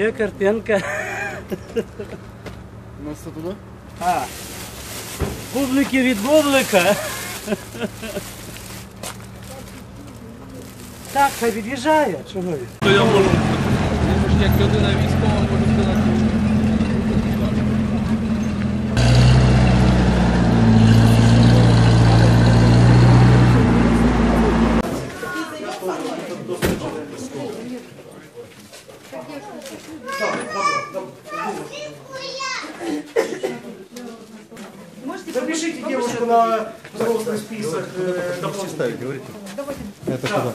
Є картинка. У нас це туди? А. Публіки від бублика. Так, хай від'їжджає. Чого? він? То я можу. Я ж як людина військова Запишите девушку на взрослый список. э, дополнительный. Это куда?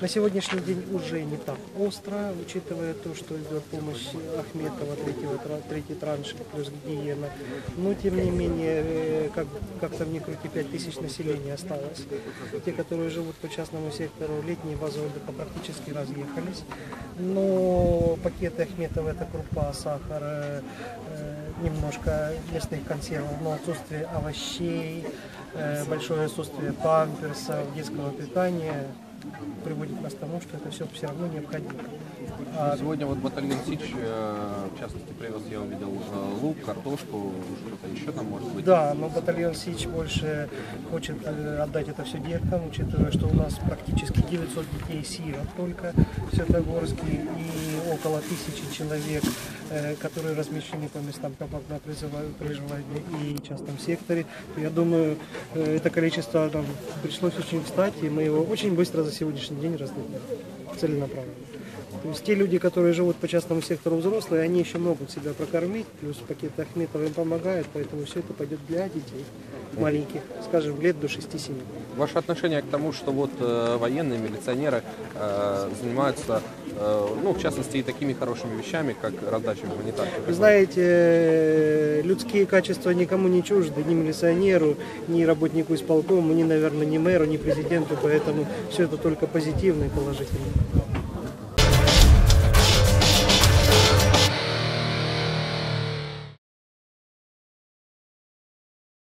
На сегодняшний день уже не так остро, учитывая то, что идет помощь Ахметова, третьего, третий транш плюс гигиена. Но тем не менее, э, как, как-то в Некруте 5 тысяч населения осталось. Те, которые живут по частному сектору, летние базы отдыха практически разъехались. Но пакеты Ахметова это крупа, сахар, э, э, немножко местных консервов, но отсутствие овощей, большое отсутствие памперсов, детского питания приводит нас к тому, что это все все равно необходимо. А Сегодня вот батальон Сич, э, в частности, привез, я увидел лук, картошку, что-то еще там может быть. Да, но батальон Сич больше хочет э, отдать это все деткам, учитывая, что у нас практически 900 детей сирот только в Светогорске и около тысячи человек, э, которые размещены по местам компактного призыва- проживания и частном секторе. Я думаю, это количество нам пришлось очень кстати, и мы его очень быстро за сегодняшний день раздадим целенаправленно. То есть те люди, которые живут по частному сектору взрослые, они еще могут себя прокормить, плюс пакет Ахметова им помогает, поэтому все это пойдет для детей маленьких, скажем, лет до 6-7. Ваше отношение к тому, что вот э, военные, милиционеры э, занимаются, э, ну, в частности, и такими хорошими вещами, как раздача гуманитарки? Вы знаете, людские качества никому не чужды, ни милиционеру, ни работнику исполкома, ни, наверное, ни мэру, ни президенту, поэтому все это только позитивно и положительно.